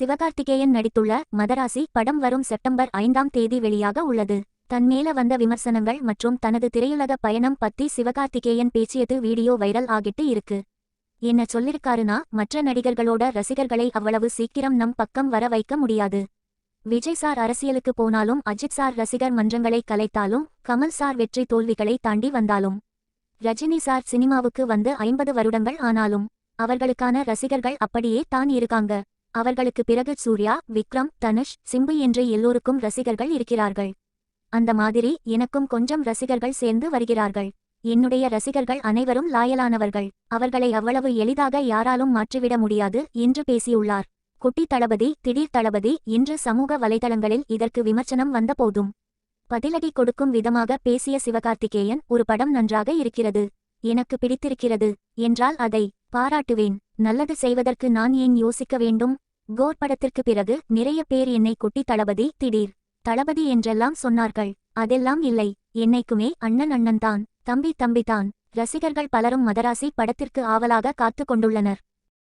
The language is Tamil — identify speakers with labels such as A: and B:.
A: சிவகார்த்திகேயன் நடித்துள்ள மதராசி படம் வரும் செப்டம்பர் ஐந்தாம் தேதி வெளியாக உள்ளது. தன்மேல வந்த விமர்சனங்கள் மற்றும் தனது திரையுலக பயணம் பத்தி சிவகார்த்திகேயன் பேசியது வீடியோ வைரல் ஆகிட்டு இருக்கு. என்ன சொல்லிருக்காருனா மற்ற நடிகர்களோட ரசிகர்களை அவ்வளவு சீக்கிரம் நம் பக்கம் வர வைக்க முடியாது. விஜய் சார் அரசியலுக்கு போனாலும் அஜித் சார் ரசிகர் மன்றங்களை கலைத்தாலும் கமல் சார் வெற்றி தோல்விகளை தாண்டி வந்தாலும். ரஜினி சார் சினிமாவுக்கு வந்து ஐம்பது வருடங்கள் ஆனாலும் அவர்களுக்கான ரசிகர்கள் அப்படியே தான் இருக்காங்க. அவர்களுக்கு பிறகு சூர்யா விக்ரம் தனுஷ் சிம்பு என்று எல்லோருக்கும் ரசிகர்கள் இருக்கிறார்கள். அந்த மாதிரி எனக்கும் கொஞ்சம் ரசிகர்கள் சேர்ந்து வருகிறார்கள். என்னுடைய ரசிகர்கள் அனைவரும் லாயலானவர்கள். அவர்களை அவ்வளவு எளிதாக யாராலும் மாற்றிவிட முடியாது என்று பேசியுள்ளார். குட்டி தளபதி திடீர் தளபதி இன்று சமூக வலைதளங்களில் இதற்கு விமர்சனம் வந்தபோதும் பதிலடி கொடுக்கும் விதமாக பேசிய சிவகார்த்திகேயன் ஒரு படம் நன்றாக இருக்கிறது. எனக்கு பிடித்திருக்கிறது என்றால் அதை பாராட்டுவேன். நல்லது செய்வதற்கு நான் ஏன் யோசிக்க வேண்டும்? கோர் படத்திற்கு பிறகு நிறைய பேர் என்னை குட்டி தளபதி திடீர் தளபதி என்றெல்லாம் சொன்னார்கள். அதெல்லாம் இல்லை. என்னைக்குமே அண்ணன் அண்ணன்தான். தம்பி தம்பிதான். ரசிகர்கள் பலரும் மதராசி படத்திற்கு ஆவலாக காத்துக் கொண்டுள்ளனர்.